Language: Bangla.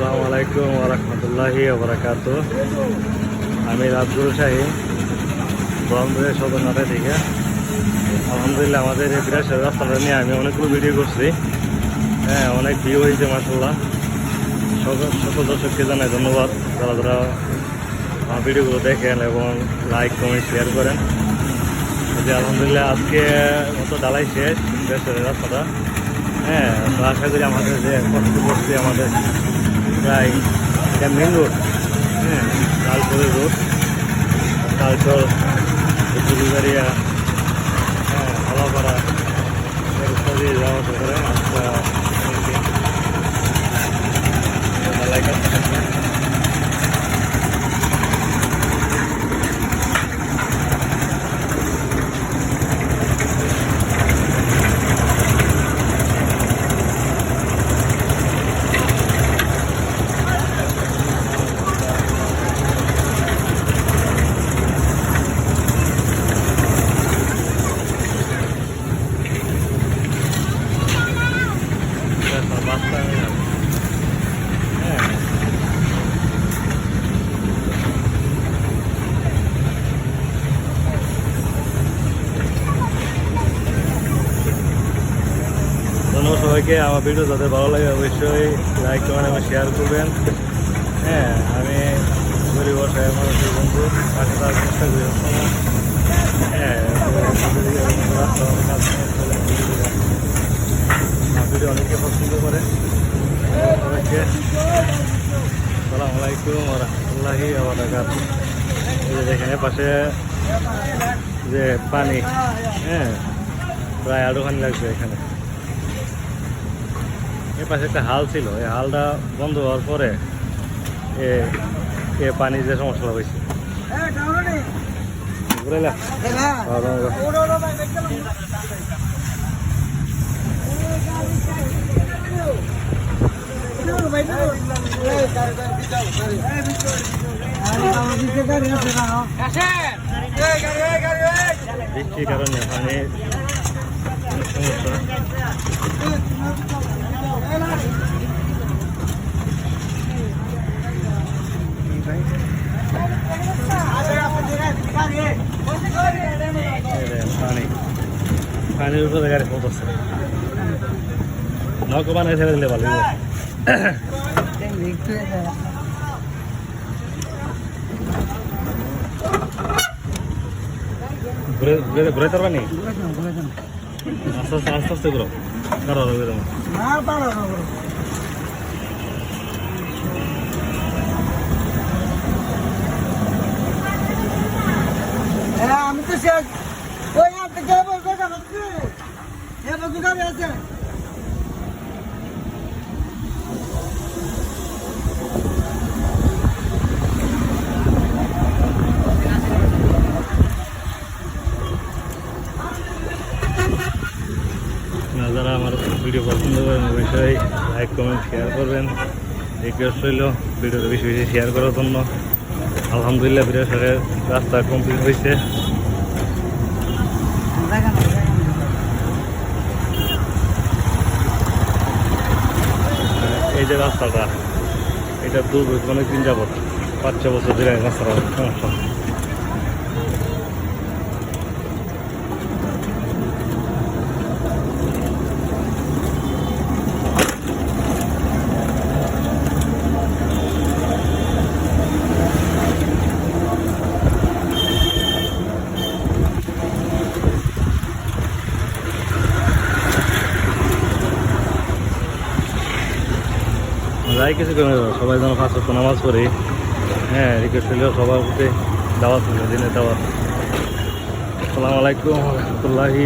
আসসালামু আলাইকুম ওরহমতুল্লাহি ওবরাকাত আমি রাজগুরু শাহী ব্রহ্মপুরের সদরনাথা থেকে। আলহামদুলিল্লাহ আমাদের এই বিরাট রাস্তাটা নিয়ে আমি অনেকগুলো ভিডিও করছি। হ্যাঁ অনেক ভিউ হয়েছে মাসাল্লাহ সকল দর্শককে জানাই ধন্যবাদ। যারা যারা আমার ভিডিওগুলো দেখেন এবং লাইক কমেন্ট শেয়ার করেন। যে আলহামদুলিল্লাহ আজকে মতো ডালাই শেষ রাস্তাটা। হ্যাঁ আশা করি আমাদের যে কষ্ট করছে আমাদের প্রায় এটা মেন রোড হ্যাঁ লালপুরের রোড তারপর পুরুলিয়া হ্যাঁ হাওয়াপাড়া যাওয়া আসা করে একটা ডালাই কাজ থাকে। Our bus terminal. হ্যাঁ সবাইকে, আমার ভিডিও যাদের ভালো লাগে অবশ্যই লাইক কমেন্ট এবং শেয়ার করবেন হ্যাঁ আমি গরিব অসহায় মানুষের বন্ধু, পাশে তার চেষ্টা করি হ্যাঁ ভিডিও অনেকে পছন্দ করে। সবাইকে সালাম আলাইকুম এই দেখেন পাশে যে পানি হ্যাঁ প্রায় আধখানি লাগছে এখানে। এর পাশে একটা হাল ছিল এই হালটা বন্ধ হওয়ার পরে এ এ পানি যে সমস্যা হয়েছে। বুঝলাম বৃষ্টির কারণে পানি পানির উপরে গাড়ি পৌঁছাচ্ছে নৌকো বানাই ছেড়ে দিলে ভালো। ঘুরে তার পানি আস্তে আস্তে আস্তে আস্তে ঘুরো। কারও হবে তোমার আমি তো শেষ। ওই আর বলতে যাচ্ছি এ দোকানে আছে আপনারা যারা আমার ভিডিও পছন্দ করেন, অবশ্যই লাইক কমেন্ট শেয়ার করবেন। রিকোয়েস্ট রইল, ভিডিওটা বেশি বেশি শেয়ার করার জন্য। আলহামদুলিল্লাহ বৃহস্পতিবার রাস্তা কমপ্লিট হয়েছে। এই যে রাস্তাটা, এটা দূর অনেক দিন যাবত পাঁচ ছ বছর ধরে রাস্তাটা। সমস্যা যাই কিছু করে সবাই যেন পাঁচ ওয়াক্ত নামাজ পড়ি। হ্যাঁ রিকোয়েস্ট করলেও সবার প্রতি দাওয়াত দিনে দাওয়াত। আসসালামু আলাইকুম রহমতুল্লাহি